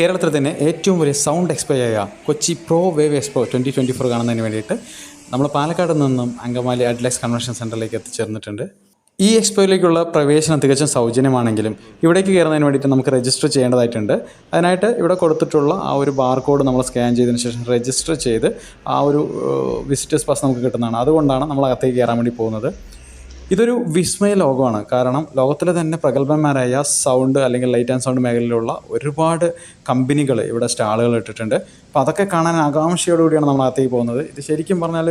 കേരളത്തിൽ തന്നെ ഏറ്റവും വലിയ സൗണ്ട് എക്സ്പോ ആയ Kochi pro wave expo twenty twenty four കാണുന്നതിന് വേണ്ടിയിട്ട് നമ്മൾ പാലക്കാട് നിന്നും അങ്കമാലി അഡ്ലക്സ് കൺവെൻഷൻ സെന്ററിലേക്ക് എത്തിച്ചേർന്നിട്ടുണ്ട്. ഈ എക്സ്പോയിലേക്കുള്ള പ്രവേശനം തികച്ചും സൗജന്യമാണെങ്കിലും ഇവിടേക്ക് കയറുന്നതിന് വേണ്ടിയിട്ട് നമുക്ക് രജിസ്റ്റർ ചെയ്യേണ്ടതായിട്ടുണ്ട്. അതിനായിട്ട് ഇവിടെ കൊടുത്തിട്ടുള്ള ആ ഒരു ബാർകോഡ് നമ്മൾ സ്കാൻ ചെയ്തതിന് ശേഷം രജിസ്റ്റർ ചെയ്ത് ആ ഒരു വിസിറ്റേഴ്സ് പാസ് നമുക്ക് കിട്ടുന്നതാണ്. അതുകൊണ്ടാണ് നമ്മൾ അകത്തേക്ക് കയറാൻ വേണ്ടി പോകുന്നത്. ഇതൊരു വിസ്മയ ലോകമാണ്. കാരണം ലോകത്തിലെ തന്നെ പ്രഗത്ഭന്മാരായ സൗണ്ട് അല്ലെങ്കിൽ ലൈറ്റ് ആൻഡ് സൗണ്ട് മേഖലയിലുള്ള ഒരുപാട് കമ്പനികൾ ഇവിടെ സ്റ്റാളുകൾ ഇട്ടിട്ടുണ്ട്. അപ്പോൾ അതൊക്കെ കാണാൻ ആകാംക്ഷയോടുകൂടിയാണ് നമ്മൾ അകത്തേക്ക് പോകുന്നത്. ഇത് ശരിക്കും പറഞ്ഞാൽ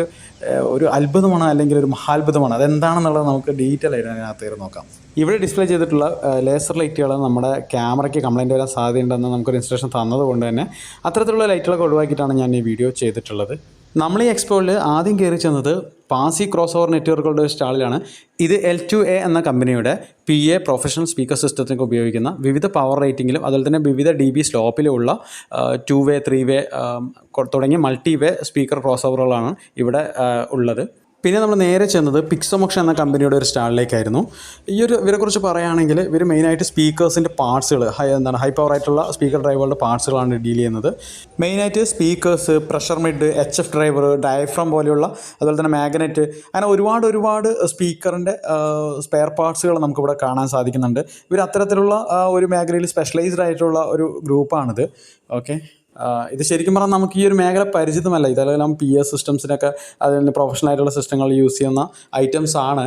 ഒരു അത്ഭുതമാണ് അല്ലെങ്കിൽ ഒരു മഹാത്ഭുതമാണ്. അതെന്താണെന്നുള്ളത് നമുക്ക് ഡീറ്റെയിൽ ആയിട്ട് അതിനകത്ത് കയറി നോക്കാം. ഇവിടെ ഡിസ്പ്ലേ ചെയ്തിട്ടുള്ള ലേസർ ലൈറ്റുകൾ നമ്മുടെ ക്യാമറയ്ക്ക് കംപ്ലൈന്റ് വരാൻ സാധ്യതയുണ്ടെന്ന് നമുക്കൊരു ഇൻസ്ട്രക്ഷൻ തന്നതുകൊണ്ട് തന്നെ അത്തരത്തിലുള്ള ലൈറ്റുകളൊക്കെ ഒഴിവാക്കിയിട്ടാണ് ഞാൻ ഈ വീഡിയോ ചെയ്തിട്ടുള്ളത്. നമ്മൾ ഈ എക്സ്പോയിൽ ആദ്യം കയറി ചെന്നത് പാസി ക്രോസ് ഓവർ നെറ്റ്വർക്കുകളുടെ ഒരു സ്റ്റാളിലാണ്. ഇത് എൽ ടു എ എന്ന കമ്പനിയുടെ പി എ പ്രൊഫഷണൽ സ്പീക്കർ സിസ്റ്റത്തിനൊക്കെ ഉപയോഗിക്കുന്ന വിവിധ പവർ റേറ്റിംഗിലും അതുപോലെ തന്നെ വിവിധ ഡി ബി സ്ലോപ്പിലുള്ള ടു വേ ത്രീ വേ തുടങ്ങിയ മൾട്ടി വേ സ്പീക്കർ ക്രോസ് ഓവറുകളാണ് ഇവിടെ ഉള്ളത്. പിന്നെ നമ്മൾ നേരെ ചെന്നത് പിക്സോമോക്ഷ എന്ന കമ്പനിയുടെ ഒരു സ്റ്റാളിലേക്കായിരുന്നു. ഈ ഒരു ഇവരെക്കുറിച്ച് പറയുകയാണെങ്കിൽ ഇവർ മെയിനായിട്ട് സ്പീക്കേഴ്സിന്റെ പാർട്സുകൾ ഹൈ എന്താണ് ഹൈ പവർ ആയിട്ടുള്ള സ്പീക്കർ ഡ്രൈവറുടെ പാർട്സുകളാണ് ഡീൽ ചെയ്യുന്നത്. മെയിനായിട്ട് speakers pressure mid H F driver diaphragm പോലെയുള്ള അതുപോലെ തന്നെ മാഗ്നറ്റ് അങ്ങനെ ഒരുപാട് ഒരുപാട് സ്പീക്കറിന്റെ സ്പെയർ പാർട്സുകൾ നമുക്കിവിടെ കാണാൻ സാധിക്കുന്നുണ്ട്. ഇവർ അത്തരത്തിലുള്ള ഒരു മേഖലയിൽ സ്പെഷ്യലൈസ്ഡ് ആയിട്ടുള്ള ഒരു ഗ്രൂപ്പാണിത് ഓക്കെ ഇത് ശരിക്കും പറഞ്ഞാൽ നമുക്ക് ഈ ഒരു മേഖല പരിചിതമല്ല. ഇതെല്ലാം പി എസ് സിസ്റ്റംസിനൊക്കെ അതിന് പ്രൊഫഷണൽ ആയിട്ടുള്ള സിസ്റ്റങ്ങൾ യൂസ് ചെയ്യുന്ന ഐറ്റംസ് ആണ്.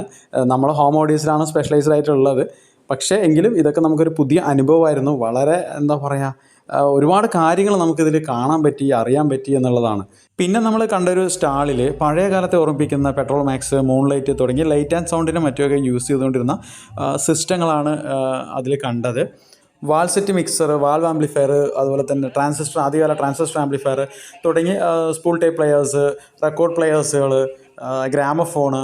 നമ്മൾ ഹോം ഓഡിയൻസിലാണ് സ്പെഷ്യലൈസ്ഡ് ആയിട്ടുള്ളത്. പക്ഷേ എങ്കിലും ഇതൊക്കെ നമുക്കൊരു പുതിയ അനുഭവമായിരുന്നു. വളരെ എന്താ പറയുക ഒരുപാട് കാര്യങ്ങൾ നമുക്കിതിൽ കാണാൻ പറ്റി അറിയാൻ പറ്റി എന്നുള്ളതാണ്. പിന്നെ നമ്മൾ കണ്ടൊരു സ്റ്റാളിൽ പഴയ കാലത്തെ ഓർമ്മിപ്പിക്കുന്ന പെട്രോൾ മാക്സ് മൂൺ ലൈറ്റ് തുടങ്ങിയ ലൈറ്റ് ആൻഡ് സൗണ്ടിനും മറ്റുമൊക്കെ യൂസ് ചെയ്തുകൊണ്ടിരുന്ന സിസ്റ്റങ്ങളാണ് അതിൽ കണ്ടത്. Valve set mixer valve amplifier അതുപോലെ തന്നെ ട്രാൻസിസ്റ്റർ ആദ്യകാല ട്രാൻസിസ്റ്റർ ആംപ്ലിഫയർ തുടങ്ങി സ്പൂൾ ടൈപ്പ് പ്ലെയേഴ്സ് റെക്കോർഡ് പ്ലെയേഴ്സുകൾ ഗ്രാമഫോണ്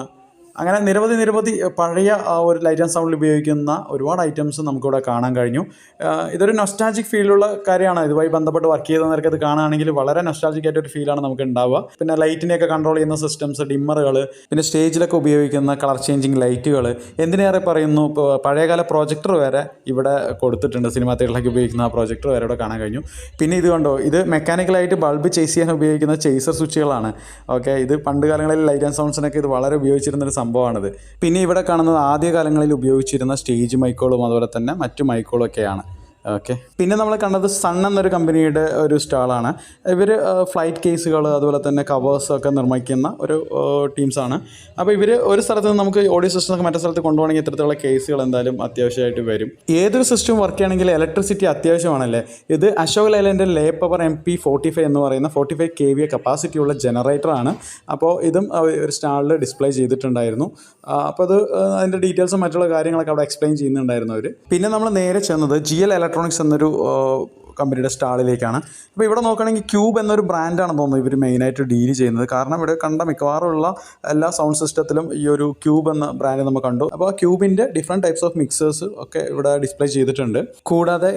അങ്ങനെ നിരവധി നിരവധി പഴയ ഒരു ലൈറ്റ് ആൻഡ് സൗണ്ടിൽ ഉപയോഗിക്കുന്ന ഒരുപാട് ഐറ്റംസ് നമുക്കിവിടെ കാണാൻ കഴിഞ്ഞു. ഇതൊരു നൊസ്റ്റാജിക് ഫീലുള്ള കാര്യമാണ്. ഇതുമായി ബന്ധപ്പെട്ട് വർക്ക് ചെയ്ത നിരക്ക് ഇത് കാണുകയാണെങ്കിൽ വളരെ നൊസ്റ്റാജിക് ആയിട്ട് ഒരു ഫീലാണ് നമുക്ക് ഉണ്ടാവുക. പിന്നെ ലൈറ്റിനെയൊക്കെ കൺട്രോൾ ചെയ്യുന്ന സിസ്റ്റംസ് ഡിമ്മറുകൾ പിന്നെ സ്റ്റേജിലൊക്കെ ഉപയോഗിക്കുന്ന കളർ ചേഞ്ചിങ് ലൈറ്റുകൾ എന്തിനേറെ പറയുന്നു? പഴയകാല പ്രൊജക്ടർ വരെ ഇവിടെ കൊടുത്തിട്ടുണ്ട്. സിനിമാ തിയേറ്ററിലൊക്കെ ഉപയോഗിക്കുന്ന ആ പ്രൊജക്ടർ വരെ ഇവിടെ കാണാൻ കഴിഞ്ഞു. പിന്നെ ഇത് കണ്ടോ? ഇത് മെക്കാനിക്കലായിട്ട് ബൾബ് ചേസ് ചെയ്യാൻ ഉപയോഗിക്കുന്ന ചേസർ സ്വിച്ചുകളാണ് ഓക്കെ ഇത് പണ്ട് കാലങ്ങളിൽ ലൈറ്റ് ആൻഡ് സൗണ്ട്സിനൊക്കെ ഇത് വളരെ ഉപയോഗിച്ചിരുന്ന ഒരു സംഭവമാണിത്. പിന്നെ ഇവിടെ കാണുന്നത് ആദ്യകാലങ്ങളിൽ ഉപയോഗിച്ചിരുന്ന സ്റ്റേജ് മൈക്കോളും അതുപോലെ തന്നെ മറ്റു മൈക്കോളും ഒക്കെയാണ് ഓക്കെ പിന്നെ നമ്മൾ കണ്ടത് സൺ എന്നൊരു കമ്പനിയുടെ ഒരു സ്റ്റാളാണ് ഇവർ ഫ്ലൈറ്റ് കേസുകൾ അതുപോലെ തന്നെ കവേഴ്സ് ഒക്കെ നിർമ്മിക്കുന്ന ഒരു ടീംസാണ് അപ്പോൾ ഇവർ ഒരു സ്ഥലത്ത് നിന്ന് നമുക്ക് ഓഡിയോ സിസ്റ്റം ഒക്കെ മറ്റേ സ്ഥലത്ത് കൊണ്ടുപോകണമെങ്കിൽ ഇത്തരത്തിലുള്ള കേസുകൾ എന്തായാലും അത്യാവശ്യമായിട്ട് വരും. ഏതൊരു സിസ്റ്റം വർക്ക് ചെയ്യണമെങ്കിൽ ഇലക്ട്രിസിറ്റി അത്യാവശ്യമാണല്ലേ? ഇത് അശോക് ലൈലന്റെ ലേ power M P forty five എന്ന് പറയുന്ന forty five K V capacity ഉള്ള ജനറേറ്ററാണ് അപ്പോൾ ഇതും ഒരു സ്റ്റാളിൽ ഡിസ്പ്ലേ ചെയ്തിട്ടുണ്ടായിരുന്നു. അപ്പോൾ അത് അതിന്റെ ഡീറ്റെയിൽസും മറ്റുള്ള കാര്യങ്ങളൊക്കെ അവിടെ എക്സ്പ്ലെയിൻ ചെയ്യുന്നുണ്ടായിരുന്നു അവർ പിന്നെ നമ്മൾ നേരെ ചെന്നത് ജി എൽ ഇലക്ട്രോണിക്സ് എന്നൊരു കമ്പനിയുടെ സ്റ്റാളിലേക്കാണ്. അപ്പോൾ ഇവിടെ നോക്കുകയാണെങ്കിൽ ക്യൂബ് എന്നൊരു ബ്രാൻഡാണ് തോന്നുന്നത് ഇവർ മെയിനായിട്ട് ഡീൽ ചെയ്യുന്നത്. കാരണം ഇവിടെ കണ്ട മിക്കവാറുമുള്ള എല്ലാ സൗണ്ട് സിസ്റ്റത്തിലും ഈ ഒരു ക്യൂബ് എന്ന ബ്രാൻഡ് നമ്മൾ കണ്ടു. അപ്പോൾ ആ ക്യൂബിന്റെ ഡിഫറെന്റ് ടൈപ്സ് ഓഫ് മിക്സേഴ്സ് ഒക്കെ ഇവിടെ ഡിസ്പ്ലേ ചെയ്തിട്ടുണ്ട്. കൂടാതെ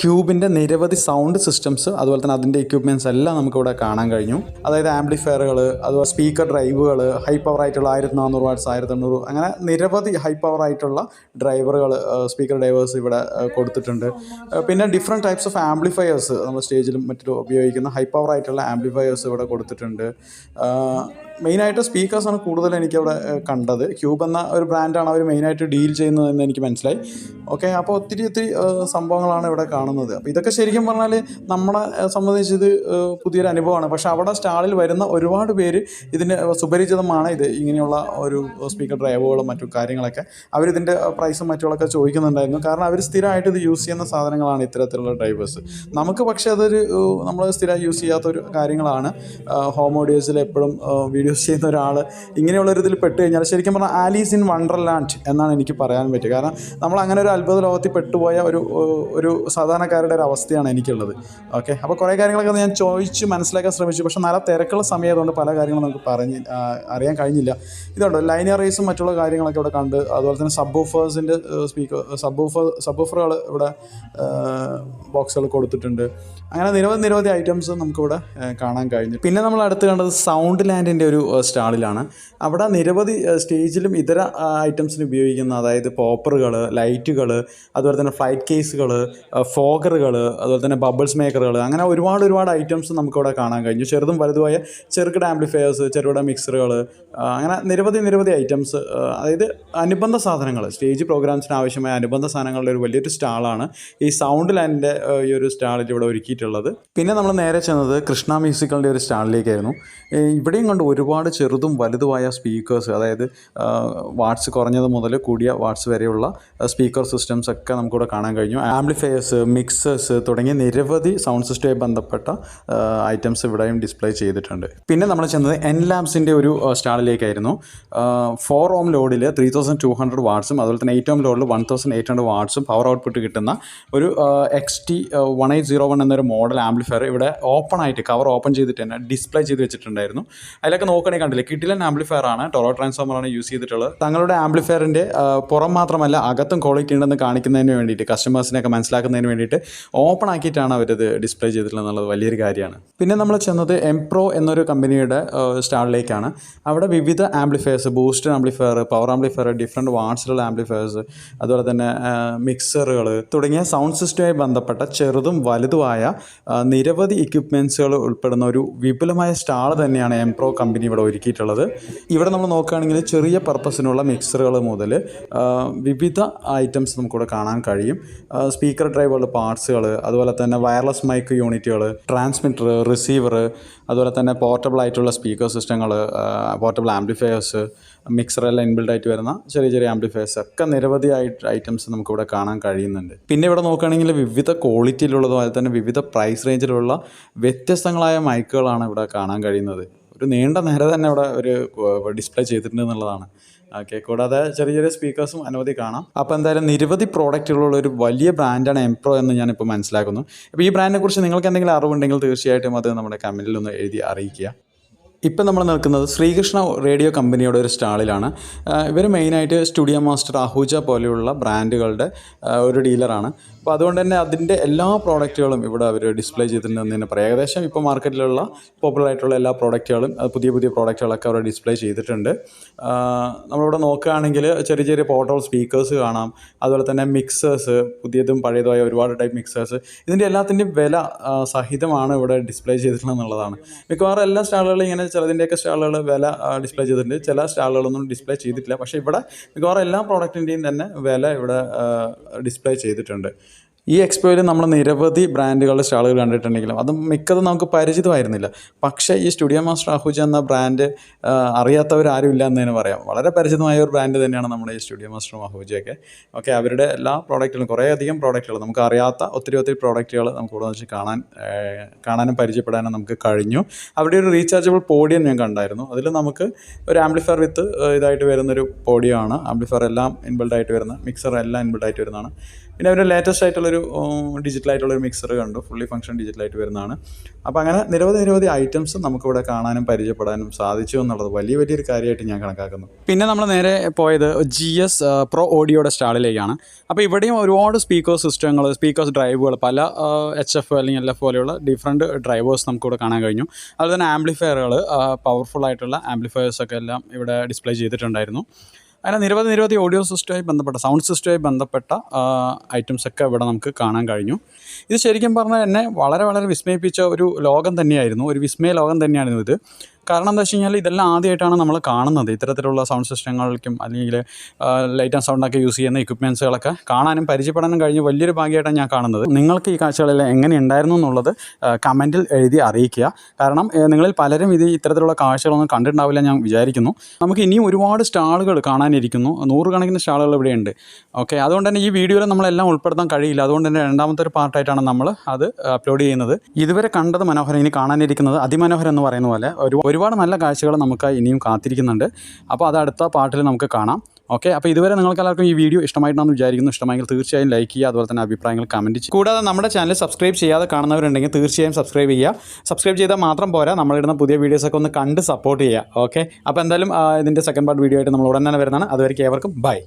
ക്യൂബിന്റെ നിരവധി സൗണ്ട് സിസ്റ്റംസ് അതുപോലെ തന്നെ അതിന്റെ എക്യുപ്മെന്റ്സ് എല്ലാം നമുക്കിവിടെ കാണാൻ കഴിഞ്ഞു. അതായത് ആംപ്ലിഫയറുകൾ അതുപോലെ സ്പീക്കർ ഡ്രൈവുകൾ ഹൈ പവർ ആയിട്ടുള്ള ആയിരത്തി നാനൂറ് വാട്ട്സ് ആയിരത്തി എണ്ണൂറ് അങ്ങനെ നിരവധി ഹൈ പവർ ആയിട്ടുള്ള ഡ്രൈവറുകൾ സ്പീക്കർ ഡ്രൈവേഴ്സ് ഇവിടെ കൊടുത്തിട്ടുണ്ട്. പിന്നെ ഡിഫറെന്റ് ടൈപ്സ് ഓഫ് ആംപ്ലിഫയേഴ്സ് നമ്മൾ സ്റ്റേജിലും മറ്റും ഉപയോഗിക്കുന്ന ഹൈ പവർ ആയിട്ടുള്ള ആംപ്ലിഫയേഴ്സ് ഇവിടെ കൊടുത്തിട്ടുണ്ട്. മെയിനായിട്ട് സ്പീക്കേഴ്സാണ് കൂടുതൽ എനിക്കവിടെ കണ്ടത്. ക്യൂബ് എന്ന ഒരു ബ്രാൻഡാണ് അവർ മെയിനായിട്ട് ഡീൽ ചെയ്യുന്നതെന്ന് എനിക്ക് മനസ്സിലായി. ഓക്കെ അപ്പോൾ ഒത്തിരി ഒത്തിരി സംഭവങ്ങളാണ് ഇവിടെ കാണുന്നത്. അപ്പോൾ ഇതൊക്കെ ശരിക്കും പറഞ്ഞാൽ നമ്മളെ സംബന്ധിച്ച് പുതിയൊരു അനുഭവമാണ്. പക്ഷേ അവിടെ സ്റ്റാളിൽ വരുന്ന ഒരുപാട് പേര് ഇതിന് സുപരിചിതമാണ് ഇത്. ഇങ്ങനെയുള്ള ഒരു സ്പീക്കർ ഡ്രൈവുകളും മറ്റു കാര്യങ്ങളൊക്കെ അവരിതിന്റെ പ്രൈസും മറ്റുള്ളൊക്കെ ചോദിക്കുന്നുണ്ടായിരുന്നു. കാരണം അവർ സ്ഥിരമായിട്ട് ഇത് യൂസ് ചെയ്യുന്ന സാധനങ്ങളാണ് ഇത്തരത്തിലുള്ള ഡ്രൈവേഴ്സ് നമുക്ക് പക്ഷേ അതൊരു നമ്മൾ സ്ഥിരം യൂസ് ചെയ്യാത്ത ഒരു കാര്യങ്ങളാണ്. ഹോം ഓഡിയോസിൽ എപ്പോഴും വീഡിയോസ് ചെയ്യുന്ന ഒരാൾ ഇങ്ങനെയുള്ള ഒരു ഇതിൽ പെട്ട് കഴിഞ്ഞാൽ ശരിക്കും പറഞ്ഞാൽ ആലീസ് ഇൻ വണ്ടർലാൻഡ് എന്നാണ് എനിക്ക് പറയാൻ പറ്റുക. കാരണം നമ്മൾ അങ്ങനെ ഒരു അത്ഭുത ലോകത്തിൽ പെട്ടുപോയ ഒരു ഒരു സാധാരണക്കാരുടെ ഒരു അവസ്ഥയാണ് എനിക്കുള്ളത്. ഓക്കെ? അപ്പോൾ കുറേ കാര്യങ്ങളൊക്കെ ഞാൻ ചോദിച്ച് മനസ്സിലാക്കാൻ ശ്രമിച്ചു. പക്ഷെ നല്ല തിരക്കുള്ള സമയമായതുകൊണ്ട് പല കാര്യങ്ങളും നമുക്ക് പറഞ്ഞ് അറിയാൻ കഴിഞ്ഞില്ല. ഇതുണ്ടോ? ലൈനർ റേസും മറ്റുള്ള കാര്യങ്ങളൊക്കെ ഇവിടെ കണ്ട് അതുപോലെ തന്നെ സബ് ഓഫേഴ്സിന്റെ സ്പീക്കർ സബ് ഓഫ് സബ് ഓഫറുകൾ ഇവിടെ ബോക്സുകൾ കൊടുത്തിട്ടുണ്ട്. അങ്ങനെ നിരവധി നിരവധി ഐറ്റംസ് നമുക്കിവിടെ കാണാൻ കഴിഞ്ഞു. പിന്നെ നമ്മൾ അടുത്ത് കണ്ടത് സൗണ്ട് ലാൻഡിന്റെ ഒരു സ്റ്റാളിലാണ്. അവിടെ നിരവധി സ്റ്റേജിലും ഇതര ഐറ്റംസിന് ഉപയോഗിക്കുന്ന അതായത് പോപ്പറുകൾ ലൈറ്റുകൾ അതുപോലെ തന്നെ ഫ്ലൈറ്റ് കേസുകൾ ഫോഗറുകൾ അതുപോലെ തന്നെ ബബിൾസ് മേക്കറുകൾ അങ്ങനെ ഒരുപാട് ഒരുപാട് ഐറ്റംസ് നമുക്കിവിടെ കാണാൻ കഴിഞ്ഞു. ചെറുതും വലുതുമായ ചെറുകിട ആംപ്ലിഫയേഴ്സ് ചെറുകിട മിക്സറുകൾ അങ്ങനെ നിരവധി നിരവധി ഐറ്റംസ് അതായത് അനുബന്ധ സാധനങ്ങൾ സ്റ്റേജ് പ്രോഗ്രാംസിന് ആവശ്യമായ അനുബന്ധ സാധനങ്ങളുടെ ഒരു വലിയൊരു സ്റ്റാളാണ് ഈ സൗണ്ട് ലാൻഡിന്റെ ഈ ഒരു സ്റ്റാളിൽ ഇവിടെ ഒരുക്കിയിട്ടുള്ളത്. പിന്നെ നമ്മൾ നേരെ ചെന്നത് കൃഷ്ണ മ്യൂസിക്കലിന്റെ ഒരു സ്റ്റാളിലേക്കായിരുന്നു. ഇവിടെയും കണ്ട് ഒരുപാട് ചെറുതും വലുതുമായ സ്പീക്കേഴ്സ് അതായത് വാട്സ് കുറഞ്ഞത് മുതൽ കൂടിയ വാട്സ് വരെയുള്ള സ്പീക്കർ സിസ്റ്റംസ് ഒക്കെ നമുക്കിവിടെ കാണാൻ കഴിഞ്ഞു. ആംപ്ലിഫയേഴ്സ് മിക്സേഴ്സ് തുടങ്ങിയ നിരവധി സൗണ്ട് സിസ്റ്റവുമായി ബന്ധപ്പെട്ട ഐറ്റംസ് ഇവിടെയും ഡിസ്പ്ലേ ചെയ്തിട്ടുണ്ട്. പിന്നെ നമ്മൾ ചെന്നത് എൻ ലാബ്സിന്റെ ഒരു സ്റ്റാളിലേക്കായിരുന്നു. ഫോർ ഓം ലോഡിൽ ത്രീ തൗസൻഡ് ടു ഹൺഡ്രഡ് വാട്ട്സും അതുപോലെ തന്നെ എയ്റ്റ് ഓം ലോഡിൽ വൺ തൗസൻഡ് എയ്റ്റ് ഹൺഡ്രഡ് വാട്ട്സും പവർ ഔട്ട്പുട്ട് കിട്ടുന്ന ഒരു X T one eight zero one എന്നൊരു മോഡൽ ആംപ്ലിഫയർ ഇവിടെ ഓപ്പൺ ആയിട്ട് കവർ ഓപ്പൺ ചെയ്തിട്ട് തന്നെ ഡിസ്പ്ലേ ചെയ്ത് വെച്ചിട്ടുണ്ടായിരുന്നു. അതിലൊക്കെ നോക്കണേ കണ്ടില്ല കിട്ടിലൻ ആംപ്ലിഫയർ ആണ് ടൊറോ ട്രാൻസ്ഫോമറാണ് യൂസ് ചെയ്തിട്ടുള്ളത്. തങ്ങളുടെ ആംപ്ലിഫയറിന്റെ പുറം മാത്രമല്ല അകത്തും ക്വാളിറ്റി ഉണ്ടെന്ന് കാണിക്കുന്നതിന് വേണ്ടിയിട്ട് കസ്റ്റമേഴ്സിനെയൊക്കെ മനസ്സിലാക്കുന്നതിന് വേണ്ടിയിട്ട് ഓപ്പൺ ആക്കിയിട്ടാണ് അവരത് ഡിസ്പ്ലേ ചെയ്തിട്ടുള്ളത് എന്നുള്ളത് വലിയൊരു കാര്യമാണ്. പിന്നെ നമ്മൾ ചെന്നത് എംപ്രോ എന്നൊരു കമ്പനിയുടെ സ്റ്റാളിലേക്കാണ്. അവിടെ വിവിധ amplifiers booster amplifier power amplifier different വാർഡ്സിലുള്ള amplifiers അതുപോലെ തന്നെ മിക്സറുകൾ തുടങ്ങിയ സൗണ്ട് സിസ്റ്റവുമായി ബന്ധപ്പെട്ട ചെറുതും വലുതുമായ ആ, നിരവധി ഇക്വിപ്മെന്റ്സുകൾ ഉൾപ്പെടുന്ന ഒരു വിപുലമായ സ്റ്റാൾ തന്നെയാണ് എംപ്രോ കമ്പനി ഇവിടെ ഒരുക്കിയിട്ടുള്ളത്. ഇവിടെ നമ്മൾ നോക്കുകയാണെങ്കിൽ ചെറിയ പർപ്പസിനുള്ള മിക്സറുകൾ മുതൽ വിവിധ ഐറ്റംസ് നമുക്കിവിടെ കാണാൻ കഴിയും. സ്പീക്കർ ഡ്രൈവുകളുടെ പാർട്സുകൾ അതുപോലെ തന്നെ വയർലെസ് മൈക്ക് യൂണിറ്റുകൾ ട്രാൻസ്മിറ്റർ റിസീവർ അതുപോലെ തന്നെ പോർട്ടബിൾ ആയിട്ടുള്ള സ്പീക്കർ സിസ്റ്റങ്ങൾ പോർട്ടബിൾ ആംപ്ലിഫയേഴ്സ് മിക്സറെല്ലാം ഇൻബിൽഡ് ആയിട്ട് വരുന്ന ചെറിയ ചെറിയ ആംപ്ലിഫയേഴ്സ് ഒക്കെ നിരവധി ഐറ്റംസ് നമുക്കിവിടെ കാണാൻ കഴിയുന്നുണ്ട്. പിന്നെ ഇവിടെ നോക്കുകയാണെങ്കിൽ വിവിധ ക്വാളിറ്റിയിലുള്ളതും അതുപോലെ തന്നെ വിവിധ പ്രൈസ് റേഞ്ചിലുള്ള വ്യത്യസ്തങ്ങളായ മൈക്കുകളാണ് ഇവിടെ കാണാൻ കഴിയുന്നത്. ഒരു നീണ്ട നിര തന്നെ ഇവിടെ ഒരു ഡിസ്പ്ലേ ചെയ്തിട്ടുണ്ട് എന്നുള്ളതാണ്. ഓക്കെ കൂടാതെ ചെറിയ ചെറിയ സ്പീക്കേഴ്സും അനവധി കാണാം. അപ്പോൾ എന്തായാലും നിരവധി പ്രോഡക്റ്റുകളുള്ള ഒരു വലിയ ബ്രാൻഡാണ് എംപ്രോ എന്ന് ഞാനിപ്പോൾ മനസ്സിലാക്കുന്നു. അപ്പോൾ ഈ ബ്രാൻഡിനെ കുറിച്ച് നിങ്ങൾക്ക് എന്തെങ്കിലും അറിവുണ്ടെങ്കിൽ തീർച്ചയായിട്ടും അത് നമ്മുടെ കമന്റിൽ ഒന്ന് എഴുതി അറിയിക്കുക. ഇപ്പം നമ്മൾ നിൽക്കുന്നത് ശ്രീകൃഷ്ണ റേഡിയോ കമ്പനിയുടെ ഒരു സ്റ്റാളിലാണ്. ഇവർ മെയിനായിട്ട് സ്റ്റുഡിയോ മാസ്റ്റർ അഹൂജ പോലെയുള്ള ബ്രാൻഡുകളുടെ ഒരു ഡീലറാണ്. അപ്പോൾ അതുകൊണ്ട് തന്നെ അതിന്റെ എല്ലാ പ്രോഡക്റ്റുകളും ഇവിടെ അവർ ഡിസ്പ്ലേ ചെയ്തിട്ടുണ്ടെന്ന് തന്നെ പറയാം. ഏകദേശം ഇപ്പോൾ മാർക്കറ്റിലുള്ള പോപ്പുലർ ആയിട്ടുള്ള എല്ലാ പ്രോഡക്റ്റുകളും പുതിയ പുതിയ പ്രോഡക്റ്റുകളൊക്കെ അവർ ഡിസ്പ്ലേ ചെയ്തിട്ടുണ്ട്. നമ്മളിവിടെ നോക്കുകയാണെങ്കിൽ ചെറിയ ചെറിയ പോർട്ടബിൾ സ്പീക്കേഴ്സ് കാണാം. അതുപോലെ തന്നെ മിക്സേഴ്സ് പുതിയതും പഴയതുമായ ഒരുപാട് ടൈപ്പ് മിക്സേഴ്സ് ഇതിന്റെ എല്ലാത്തിന്റെയും വില സഹിതമാണ് ഇവിടെ ഡിസ്പ്ലേ ചെയ്തിട്ടുള്ളത് എന്നുള്ളതാണ് മിക്കവാറും എല്ലാ സ്റ്റാളുകളും ഇങ്ങനെ ചിലതിന്റെയൊക്കെ സ്റ്റാളുകൾ വില ഡിസ്പ്ലേ ചെയ്തിട്ടുണ്ട്. ചില സ്റ്റാളുകളൊന്നും ഡിസ്പ്ലേ ചെയ്തിട്ടില്ല. പക്ഷേ ഇവിടെ മിക്കവാറും എല്ലാ പ്രോഡക്റ്റിന്റെയും തന്നെ വില ഇവിടെ ഡിസ്പ്ലേ ചെയ്തിട്ടുണ്ട്. ഈ എക്സ്പോയിൽ നമ്മൾ നിരവധി ബ്രാൻഡുകളുടെ സ്റ്റാളുകൾ കണ്ടിട്ടുണ്ടെങ്കിലും അത് മിക്കതും നമുക്ക് പരിചിതമായിരുന്നില്ല. പക്ഷേ ഈ സ്റ്റുഡിയോ മാസ്റ്റർ ആഹുജ എന്ന ബ്രാൻഡ് അറിയാത്തവരാരും ഇല്ല എന്ന് തന്നെ പറയാം. വളരെ പരിചിതമായ ഒരു ബ്രാൻഡ് തന്നെയാണ് നമ്മുടെ ഈ സ്റ്റുഡിയോ മാസ്റ്റർ ആഹുജയൊക്കെ ഓക്കെ അവരുടെ എല്ലാ പ്രോഡക്റ്റുകളും കുറേയധികം പ്രോഡക്റ്റുകൾ നമുക്ക് അറിയാത്ത ഒത്തിരി ഒത്തിരി പ്രോഡക്റ്റുകൾ നമുക്ക് ഇവിടെ വെച്ച് കാണാൻ കാണാനും പരിചയപ്പെടാനും നമുക്ക് കഴിഞ്ഞു. അവിടെ ഒരു റീചാർജബിൾ പോഡിയം ഞാൻ കണ്ടായിരുന്നു. അതിൽ നമുക്ക് ഒരു ആംപ്ലിഫയർ വിത്ത് ഇതായിട്ട് വരുന്നൊരു പോഡിയമാണ് ആംപ്ലിഫയർ എല്ലാം ഇൻബിൾഡ് ആയിട്ട് വരുന്ന മിക്സർ എല്ലാം ഇൻബിൾഡ് ആയിട്ട് വരുന്നതാണ്. പിന്നെ അവരുടെ ലേറ്റസ്റ്റ് ആയിട്ടുള്ളൊരു ഡിജിറ്റൽ ആയിട്ടുള്ളൊരു മിക്സർ കണ്ടു. ഫുള്ളി ഫങ്ഷൻ ഡിജിറ്റലായിട്ട് വരുന്നതാണ്. അപ്പോൾ അങ്ങനെ നിരവധി നിരവധി ഐറ്റംസ് നമുക്കിവിടെ കാണാനും പരിചയപ്പെടാനും സാധിച്ചു എന്നുള്ളത് വലിയ വലിയൊരു കാര്യമായിട്ട് ഞാൻ കണക്കാക്കുന്നു. പിന്നെ നമ്മൾ നേരെ പോയത് ജി എസ് പ്രോ ഓഡിയോയുടെ സ്റ്റാളിലേക്കാണ്. അപ്പോൾ ഇവിടെയും ഒരുപാട് സ്പീക്കർ സിസ്റ്റങ്ങൾ സ്പീക്കേഴ്സ് ഡ്രൈവുകൾ പല എച്ച് എഫ് അല്ലെങ്കിൽ എൽ എഫ് പോലെയുള്ള ഡിഫറെന്റ് ഡ്രൈവേഴ്സ് നമുക്കിവിടെ കാണാൻ കഴിഞ്ഞു. അതുപോലെ തന്നെ ആംപ്ലിഫയറുകൾ പവർഫുൾ ആയിട്ടുള്ള ആംപ്ലിഫയേഴ്സൊക്കെ എല്ലാം ഇവിടെ ഡിസ്പ്ലേ ചെയ്തിട്ടുണ്ടായിരുന്നു. അങ്ങനെ നിരവധി നിരവധി ഓഡിയോ സിസ്റ്റമായി ബന്ധപ്പെട്ട സൗണ്ട് സിസ്റ്റമായി ബന്ധപ്പെട്ട ഐറ്റംസ് ഒക്കെ ഇവിടെ നമുക്ക് കാണാൻ കഴിഞ്ഞു. ഇത് ശരിക്കും പറഞ്ഞാൽ എന്നെ വളരെ വളരെ വിസ്മയിപ്പിച്ച ഒരു ലോകം തന്നെയായിരുന്നു ഒരു വിസ്മയ ലോകം തന്നെയായിരുന്നു ഇത്. കാരണം എന്താ വെച്ച് കഴിഞ്ഞാൽ ഇതെല്ലാം ആദ്യമായിട്ടാണ് നമ്മൾ കാണുന്നത്. ഇത്തരത്തിലുള്ള സൗണ്ട് സിസ്റ്റങ്ങൾക്കും അല്ലെങ്കിൽ ലൈറ്റ് ആൻഡ് സൗണ്ടൊക്കെ യൂസ് ചെയ്യുന്ന എക്യുപ്മെന്റ്സുകളൊക്കെ കാണാനും പരിചയപ്പെടാനും കഴിഞ്ഞ് വലിയൊരു ഭാഗ്യമായിട്ടാണ് ഞാൻ കാണുന്നത്. നിങ്ങൾക്ക് ഈ കാഴ്ചകളെല്ലാം എങ്ങനെ ഉണ്ടായിരുന്നു എന്നുള്ളത് കമന്റിൽ എഴുതി അറിയിക്കുക. കാരണം നിങ്ങളിൽ പലരും ഇത് ഇത്തരത്തിലുള്ള കാഴ്ചകളൊന്നും കണ്ടിട്ടുണ്ടാവില്ല ഞാൻ വിചാരിക്കുന്നു. നമുക്ക് ഇനിയും ഒരുപാട് സ്റ്റാളുകൾ കാണാനിരിക്കുന്നു. നൂറുകണക്കിന് സ്റ്റാളുകൾ ഇവിടെയുണ്ട്. ഓക്കെ അതുകൊണ്ട് തന്നെ ഈ വീഡിയോയിൽ നമ്മളെല്ലാം ഉൾപ്പെടുത്താൻ കഴിയില്ല. അതുകൊണ്ട് തന്നെ രണ്ടാമത്തെ ഒരു പാർട്ടായിട്ടാണ് നമ്മൾ അത് അപ്ലോഡ് ചെയ്യുന്നത്. ഇതുവരെ കണ്ടത് മനോഹരം ഇനി കാണാനിരിക്കുന്നത് അതിമനോഹരം എന്ന് പറയുന്ന പോലെ ഒരു ഒരുപാട് നല്ല കാഴ്ചകൾ നമുക്ക് ഇനിയും കാത്തിരിക്കുന്നുണ്ട്. അപ്പോൾ അത് അടുത്ത പാട്ടിൽ നമുക്ക് കാണാം. ഓക്കെ അപ്പോൾ ഇതുവരെ നിങ്ങൾക്ക് എല്ലാവർക്കും ഈ വീഡിയോ ഇഷ്ടമായിട്ടാണെന്ന് വിചാരിക്കുന്നു. ഇഷ്ടമായെങ്കിൽ തീർച്ചയായും ലൈക്ക് ചെയ്യുക അതുപോലെ തന്നെ അഭിപ്രായങ്ങൾ കമന്റ് ചെയ്യുക. കൂടാതെ നമ്മുടെ ചാനൽ സബ്സ്ക്രൈബ് ചെയ്യാതെ കാണുന്നവരുണ്ടെങ്കിൽ തീർച്ചയായും സബ്സ്ക്രൈബ് ചെയ്യുക. സബ്സ്ക്രൈബ് ചെയ്താൽ മാത്രം പോരാ നമ്മളിടുന്ന പുതിയ വീഡിയോസൊക്കെ ഒന്ന് കണ്ട് സപ്പോർട്ട് ചെയ്യുക. ഓക്കെ അപ്പോൾ എന്തായാലും ഇതിന്റെ സെക്കൻഡ് പാർട്ട് വീഡിയോ ആയിട്ട് നമ്മൾ ഉടൻ തന്നെ വരുന്നതാണ്. അതുവരെ ഏവർക്കും ബൈ